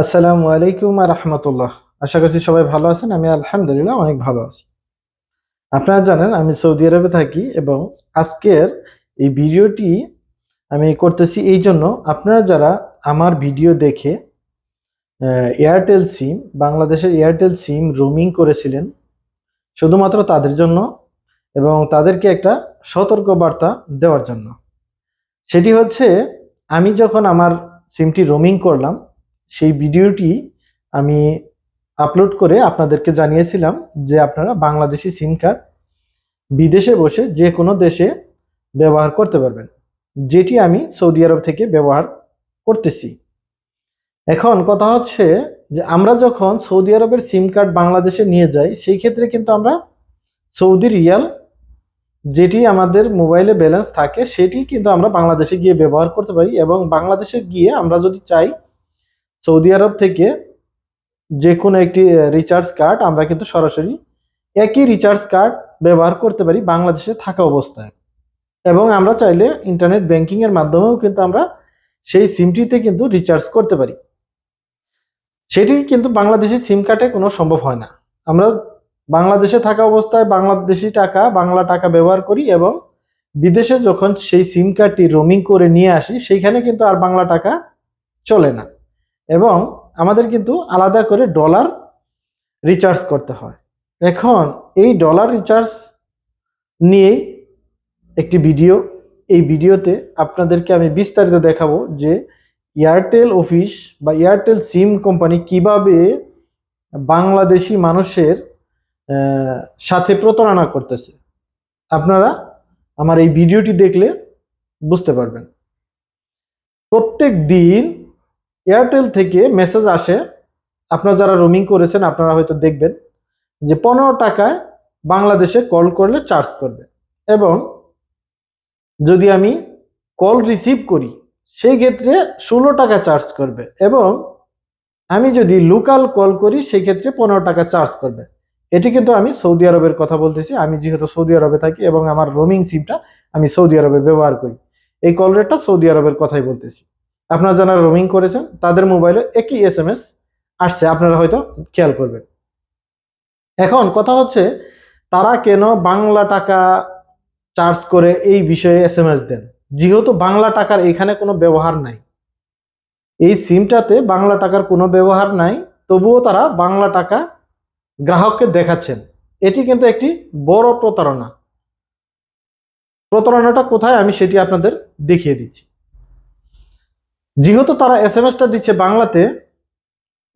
আসসালামু আলাইকুম আর রহমতুল্লাহ। আশা করছি সবাই ভালো আছেন, আমি আলহামদুলিল্লাহ অনেক ভালো আছি। আপনারা জানেন, আমি সৌদি আরবে থাকি এবং আজকের এই ভিডিওটি আমি করতেছি এই জন্য, আপনারা যারা আমার ভিডিও দেখে এয়ারটেল সিম বাংলাদেশের এয়ারটেল সিম রোমিং করেছিলেন, শুধুমাত্র তাদের জন্য এবং তাদেরকে একটা সতর্ক বার্তা দেওয়ার জন্য। সেটি হচ্ছে, আমি যখন আমার সিমটি রোমিং করলাম সেই ভিডিওটি আমি আপলোড করে আপনাদেরকে জানিয়েছিলাম যে আপনারা বাংলাদেশি সিম কার্ড বিদেশে বসে যে কোনো দেশে ব্যবহার করতে পারবেন, যেটি আমি সৌদি আরব থেকে ব্যবহার করতেছি। এখন কথা হচ্ছে যে আমরা যখন সৌদি আরবের সিম কার্ড বাংলাদেশে নিয়ে যাই, সেই ক্ষেত্রে কিন্তু আমরা সৌদি রিয়াল যেটি আমাদের মোবাইলে ব্যালেন্স থাকে, সেটি কিন্তু আমরা বাংলাদেশে গিয়ে ব্যবহার করতে পারি এবং বাংলাদেশে গিয়ে আমরা যদি চাই সৌদি আরব থেকে যে কোনো একটি রিচার্জ কার্ড আমরা কিন্তু সরাসরি একই রিচার্জ কার্ড ব্যবহার করতে পারি বাংলাদেশে থাকা অবস্থায়। এবং আমরা চাইলে ইন্টারনেট ব্যাংকিংয়ের মাধ্যমেও কিন্তু আমরা সেই সিমটিতে কিন্তু রিচার্জ করতে পারি। সেটি কিন্তু বাংলাদেশি সিম কার্ডে কোনো সম্ভব হয় না। আমরা বাংলাদেশে থাকা অবস্থায় বাংলাদেশি টাকা, বাংলা টাকা ব্যবহার করি এবং বিদেশে যখন সেই সিম কার্ডটি রোমিং করে নিয়ে আসি, সেইখানে কিন্তু আর বাংলা টাকা চলে না। এবং আমাদের কিন্তু আলাদা করে ডলার রিচার্জ করতে হয়। এখন এই ডলার রিচার্জ নিয়েই একটি ভিডিও এই ভিডিওতে আপনাদেরকে আমি বিস্তারিত দেখাবো যে এয়ারটেল অফিস বা এয়ারটেল সিম কোম্পানি কীভাবে বাংলাদেশি মানুষের সাথে প্রতারণা করতেছে। আপনারা আমার এই ভিডিওটি দেখলে বুঝতে পারবেন। প্রত্যেক দিন এয়ারটেল থেকে মেসেজ আসে। আপনারা যারা রোমিং করেছেন, আপনারা হয়তো দেখবেন যে পনেরো টাকায় বাংলাদেশে কল করলে চার্জ করবে। এবং যদি আমি কল রিসিভ করি, সেই ক্ষেত্রে ষোলো টাকা চার্জ করবে। এবং আমি যদি লোকাল কল করি, সেই ক্ষেত্রে পনেরো টাকা চার্জ করবে। এটি কিন্তু আমি সৌদি আরবের কথা বলতেছি। আমি যেহেতু সৌদি আরবে থাকি এবং আমার রোমিং সিমটা আমি সৌদি আরবে ব্যবহার করি। এই কল রেটটা সৌদি আরবের কথাই বলতেছি। আপনারা যারা রোমিং করেছেন, তাদের মোবাইলে একই এস এম এস আসছে, আপনারা হয়তো খেয়াল করবেন। এখন কথা হচ্ছে, তারা কেন বাংলা টাকা চার্জ করে এই বিষয়ে এস এম এস দেন? যেহেতু বাংলা টাকার এখানে কোনো ব্যবহার নাই। এই সিমটাতে বাংলা টাকার কোনো ব্যবহার নাই, তবুও তারা বাংলা টাকা গ্রাহককে দেখাচ্ছেন। এটি কিন্তু একটি বড় প্রতারণা। প্রতারণাটা কোথায়? আমি সেটি আপনাদের দেখিয়ে দিচ্ছি। যেহেতু তারা এস এম এসটা দিচ্ছে বাংলাতে,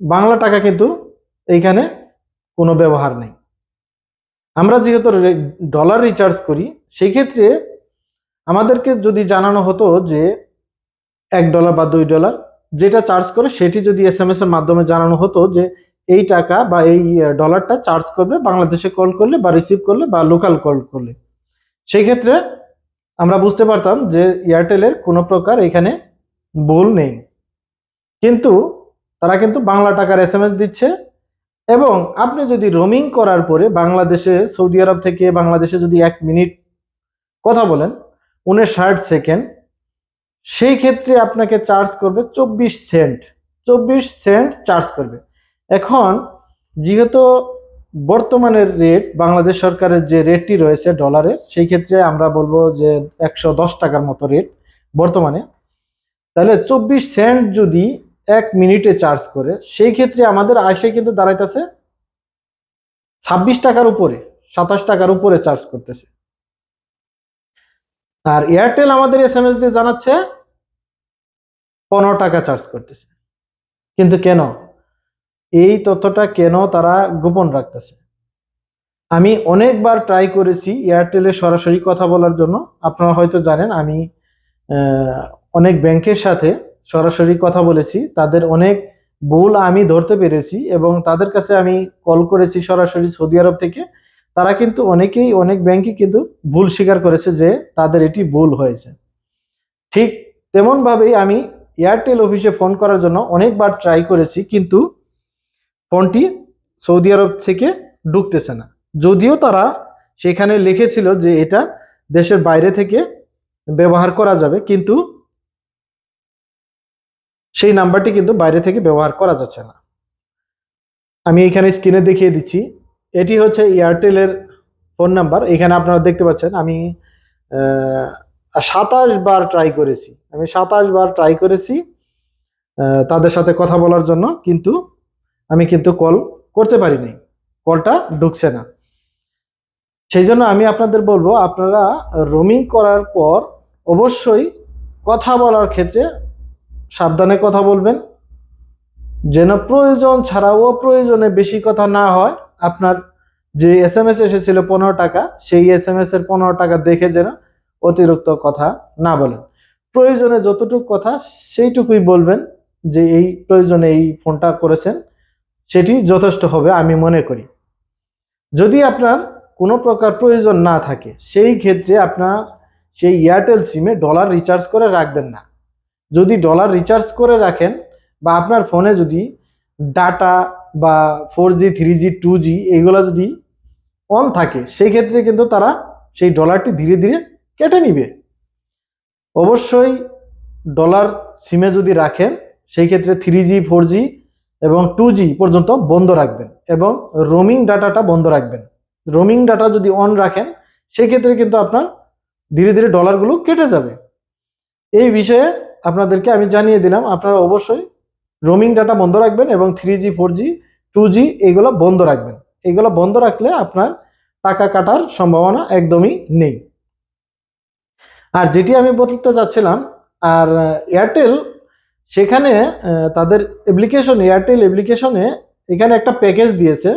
বাংলা টাকা কিন্তু এইখানে কোনো ব্যবহার নেই। আমরা যেহেতু ডলার রিচার্জ করি সেই ক্ষেত্রে আমাদেরকে যদি জানানো হতো যে এক ডলার বা দুই ডলার যেটা চার্জ করে, সেটি যদি এস এম এর মাধ্যমে জানানো হতো যে এই টাকা বা এই ডলারটা চার্জ করবে, বাংলাদেশে কল করলে বা রিসিভ করলে বা লোকাল কল করলে। সেই ক্ষেত্রে আমরা বুঝতে পারতাম যে এয়ারটেলের কোনো প্রকার এখানে ভুল নেই। কিন্তু তারা কিন্তু বাংলা টাকার এস দিচ্ছে এবং আপনি যদি রোমিং করার পরে বাংলাদেশে, সৌদি আরব থেকে বাংলাদেশে যদি এক মিনিট কথা বলেন, উনষাট সেকেন্ড, সেই ক্ষেত্রে আপনাকে চার্জ করবে চব্বিশ সেন্ট চব্বিশ সেন্ট চার্জ করবে। এখন যেহেতু বর্তমানের রেট বাংলাদেশ সরকারের যে রেটটি রয়েছে ডলারের সেই ক্ষেত্রে আমরা বলব যে একশো দশ টাকার মতো রেট বর্তমানে। তাহলে চব্বিশ সেন্ট যদি এক মিনিটে চার্জ করে, সেই ক্ষেত্রে আমাদের আয়সে কিন্তু দাঁড়াইতেছে ছাব্বিশ টাকার উপরে, সাতাশ টাকার উপরে চার্জ করতেছে। আর এয়ারটেল আমাদের এস এম এস দিয়ে জানাচ্ছে, পনেরো টাকা চার্জ করতেছে। কিন্তু কেন? এই তথ্যটা কেন তারা গোপন রাখতেছে? আমি অনেকবার ট্রাই করেছি এয়ারটেলে সরাসরি কথা বলার জন্য। আপনারা হয়তো জানেন, আমি অনেক ব্যাংকের সাথে সরাসরি কথা বলেছি। তাদের অনেক ভুল আমি ধরতে পেরেছি এবং তাদের কাছে আমি কল করেছি সরাসরি সৌদি আরব থেকে। তারা কিন্তু অনেকেই অনেক ব্যাংকই কিন্তু ভুল স্বীকার করেছে যে তাদের এটি ভুল হয়েছে। ঠিক তেমনভাবেই আমি এয়ারটেল অফিসে ফোন করার জন্য অনেকবার ট্রাই করেছি কিন্তু ফোনটি সৌদি আরব থেকে ঢুকতেছে না। যদিও তারা সেখানে লিখেছিল যে এটা দেশের বাইরে থেকে ব্যবহার করা যাবে কিন্তু সেই নাম্বারটি কিন্তু বাইরে থেকে ব্যবহার করা যাচ্ছে না। আমি এখানে স্ক্রিনে দেখিয়ে দিচ্ছি। এটি হচ্ছে এয়ারটেলের ফোন নাম্বার এখানে আপনারা দেখতে পাচ্ছেন, আমি সাতাশ বার ট্রাই করেছি। আমি সাতাশ বার ট্রাই করেছি তাদের সাথে কথা বলার জন্য, কিন্তু আমি কিন্তু কল করতে পারিনি। কলটা ঢুকছে না। সেই জন্য আমি আপনাদের বলব, আপনারা রোমিং করার পর অবশ্যই কথা বলার ক্ষেত্রে সাবধানে কথা বলবেন। যেন প্রয়োজন ছাড়া প্রয়োজনে বেশি কথা না হয়। আপনার যে এস এম এস এসেছিল পনেরো টাকা, সেই এস এম এস এর পনেরো টাকা দেখে যেন অতিরিক্ত কথা না বলেন। প্রয়োজনে যতটুকু কথা, সেইটুকুই বলবেন যে এই প্রয়োজনে এই ফোনটা করেছেন, সেটি যথেষ্ট হবে আমি মনে করি। যদি আপনার কোনো প্রকার প্রয়োজন না থাকে, সেই ক্ষেত্রে আপনার সেই এয়ারটেল সিমে ডলার রিচার্জ করে রাখবেন না। যদি ডলার রিচার্জ করে রাখেন বা আপনার ফোনে যদি ডাটা বা four G three G two G এগুলো যদি অন থাকে, সেই ক্ষেত্রে কিন্তু তারা সেই ডলারটি ধীরে ধীরে কেটে নিবে। অবশ্যই ডলার সিমে যদি রাখেন, সেই ক্ষেত্রে থ্রি জি ফোর জি এবং টু জি পর্যন্ত বন্ধ রাখবেন এবং রোমিং ডাটাটা বন্ধ রাখবেন। রোমিং ডাটা যদি অন রাখেন, সেই ক্ষেত্রে কিন্তু আপনার ধীরে ধীরে ডলারগুলো কেটে যাবে। এই বিষয়ে আপনাদেরকে আমি জানিয়ে দিলাম, আপনারা অবশ্যই রোমিং ডাটা বন্ধ রাখবেন এবং three G four G two G এগুলো বন্ধ রাখবেন। এগুলো বন্ধ রাখলে আপনার টাকা কাটার সম্ভাবনা একদমই নেই। আর যেটি আমি বলতে চাচ্ছিলাম, আর এয়ারটেল সেখানে তাদের অ্যাপ্লিকেশন এয়ারটেল অ্যাপ্লিকেশনে এখানে একটা প্যাকেজ দিয়েছে,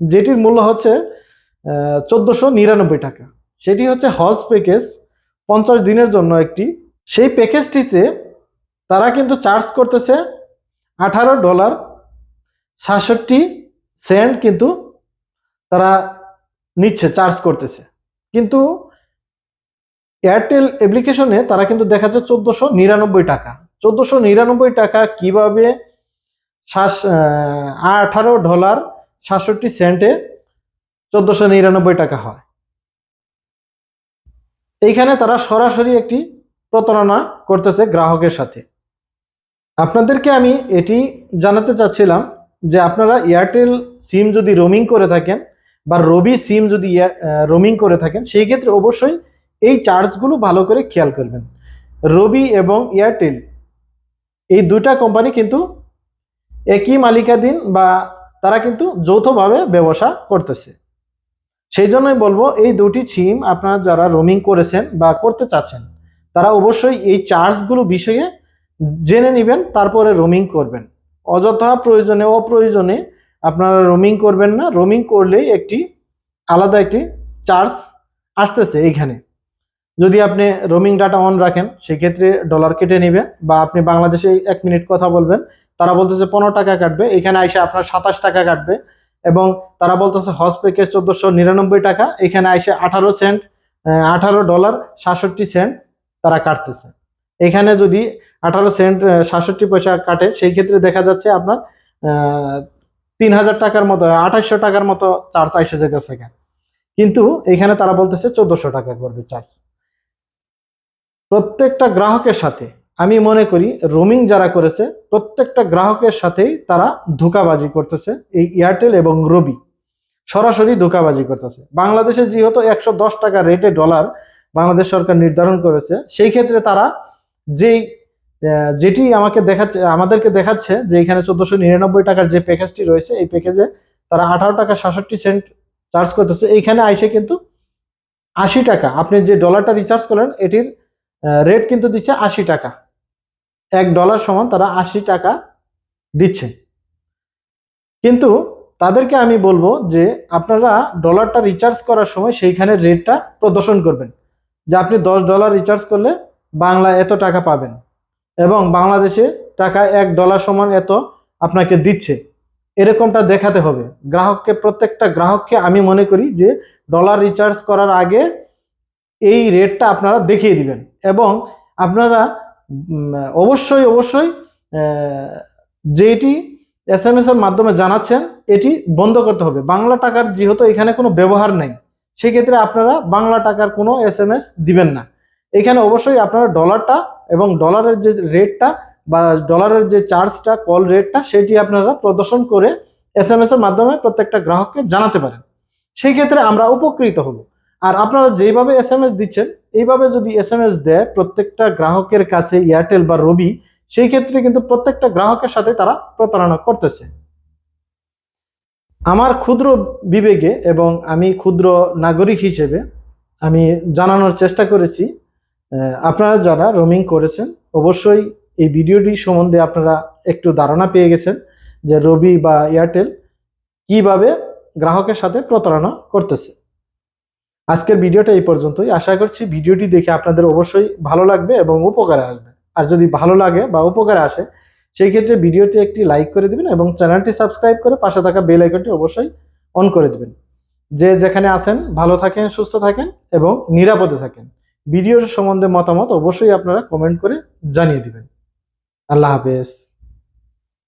যেটির মূল্য হচ্ছে চোদ্দোশো নিরানব্বই টাকা। সেটি হচ্ছে হজ প্যাকেজ পঞ্চাশ দিনের জন্য একটি সেই প্যাকেজটিতে তারা কিন্তু চার্জ করতেছে আঠারো ডলার সাতষট্টি সেন্ট কিন্তু তারা নিচ্ছে চার্জ করতেছে। কিন্তু এয়ারটেল অ্যাপ্লিকেশনে তারা কিন্তু দেখাচ্ছে চোদ্দোশো নিরানব্বই টাকা। চোদ্দোশো নিরানব্বই টাকা কীভাবে শ্বাস আঠারো ডলার সাতষট্টি সেন্টে চোদ্দোশো নিরানব্বই টাকা হয়। এইখানে তারা সরাসরি একটি প্রতারণা করতেছে গ্রাহকের সাথে। আপনাদেরকে আমি এটি জানাতে চাচ্ছিলাম যে আপনারা এয়ারটেল সিম যদি রোমিং করে থাকেন বা রবি সিম যদি রোমিং করে থাকেন, সেই ক্ষেত্রে অবশ্যই এই চার্জগুলো ভালো করে খেয়াল করবেন। রবি এবং এয়ারটেল, এই দুটা কোম্পানি কিন্তু একই মালিকাধীন বা তারা কিন্তু যৌথভাবে ব্যবসা করতেছে। সেই জন্যই বলব, এই দুটি সিম আপনারা যারা রোমিং করেছেন বা করতে চাচ্ছেন তারা অবশ্যই এই চার্জগুলো বিষয়ে জেনে নেবেন, তারপরে রোমিং করবেন। অযথা প্রয়োজনে, অপ্রয়োজনে আপনারা রোমিং করবেন না। রোমিং করলেই একটি আলাদা একটি চার্জ আসতেছে এইখানে। যদি আপনি রোমিং ডাটা অন রাখেন, সেক্ষেত্রে ডলার কেটে নেবে বা আপনি বাংলাদেশে এক মিনিট কথা বলবেন, তারা বলতেছে পনেরো টাকা কাটবে, এখানে আইসে আপনার সাতাশ টাকা কাটবে এবং তারা বলতেছে হজ প্যাকেজ চোদ্দোশো নিরানব্বই টাকা, এখানে আইসে আঠারো সেন্ট আঠারো ডলার সাতষট্টি সেন্ট তারা কাটতেছে। এখানে যদি আঠারো সেন্ট সাতষট্টি পয়সা কাটে, সেই ক্ষেত্রে দেখা যাচ্ছে আপনার তিন হাজার টাকার মতো আঠাশশো টাকার মতো চার্জ আইসে যেতেছে কিন্তু এখানে তারা বলতেছে চোদ্দশো টাকা করবে চার্জ প্রত্যেকটা গ্রাহকের সাথে আমি মনে করি রোমিং যারা করেছে, প্রত্যেকটা গ্রাহকের সাথেই তারা ধোকাবাজি করতেছে, এই এয়ারটেল এবং রবি সরাসরি ধোকাবাজি করতেছে। বাংলাদেশে যেহেতু একশো দশ টাকা রেটে ডলার বাংলাদেশ সরকার নির্ধারণ করেছে, সেই ক্ষেত্রে তারা যেই যেটি আমাকে দেখাচ্ছে, আমাদেরকে দেখাচ্ছে যে এখানে চোদ্দশো নিরানব্বই টাকার যে প্যাকেজটি রয়েছে, এই প্যাকেজে তারা আঠারো টাকা সাতষট্টি সেন্ট চার্জ করতেছে। এইখানে আইসে কিন্তু আশি টাকা। আপনি যে ডলারটা রিচার্জ করলেন, এটির রেট কিন্তু দিচ্ছে আশি টাকা। এক ডলার সমান তারা আশি টাকা দিচ্ছে। কিন্তু তাদেরকে আমি বলব যে আপনারা ডলারটা রিচার্জ করার সময় সেইখানে রেটটা প্রদর্শন করবেন। যে আপনি দশ ডলার রিচার্জ করলে বাংলা এত টাকা পাবেন। এবং বাংলাদেশে টাকা এক ডলার সমান এত আপনাকে দিচ্ছে। এরকমটা দেখাতে হবে। গ্রাহককে, প্রত্যেকটা গ্রাহককে আমি মনে করি যে ডলার রিচার্জ করার আগে এই রেটটা আপনারা দেখিয়ে দিবেন। এবং আপনারা অবশ্যই অবশ্যই যেটি এস এম এস এর মাধ্যমে জানাচ্ছেন, এটি বন্ধ করতে হবে। বাংলা টাকার যেহেতু এখানে কোনো ব্যবহার নেই সেক্ষেত্রে আপনারা বাংলা টাকার কোনো এস এম এস দিবেন না। এখানে অবশ্যই আপনারা ডলারটা এবং ডলারের যে রেটটা বা ডলারের যে চার্জটা কল রেটটা সেটি আপনারা প্রদর্শন করে এস এম এর মাধ্যমে প্রত্যেকটা গ্রাহককে জানাতে পারেন। সেই ক্ষেত্রে আমরা উপকৃত হব। আর আপনারা যেভাবে এস এম এস দিচ্ছেন, এইভাবে যদি এস এম এস দেয় প্রত্যেকটা গ্রাহকের কাছে এয়ারটেল বা রবি সেই ক্ষেত্রে কিন্তু প্রত্যেকটা গ্রাহকের সাথে তারা প্রতারণা করতেছে। আমার ক্ষুদ্র বিবেকে এবং আমি ক্ষুদ্র নাগরিক হিসেবে আমি জানানোর চেষ্টা করেছি আপনারা যারা রোমিং করেছেন, অবশ্যই এই ভিডিওটি সম্বন্ধে আপনারা একটু ধারণা পেয়ে গেছেন যে রবি বা এয়ারটেল কীভাবে গ্রাহকের সাথে প্রতারণা করতেছে। আজকের ভিডিওটা এই পর্যন্তই। আশা করছি ভিডিওটি দেখে আপনাদের অবশ্যই ভালো লাগবে এবং উপকারে আসবে। আর যদি ভালো লাগে বা উপকারে আসে সেই ক্ষেত্রে ভিডিওটি একটি লাইক করে দেবেন এবং চ্যানেলটি সাবস্ক্রাইব করে পাশে থাকা বেল আইকনটি অবশ্যই অন করে দেবেন। যে যেখানে আছেন, ভালো থাকেন, সুস্থ থাকেন এবং নিরাপদে থাকেন। ভিডিওর সম্বন্ধে মতামত অবশ্যই আপনারা কমেন্ট করে জানিয়ে দিবেন। আল্লাহ হাফেজ।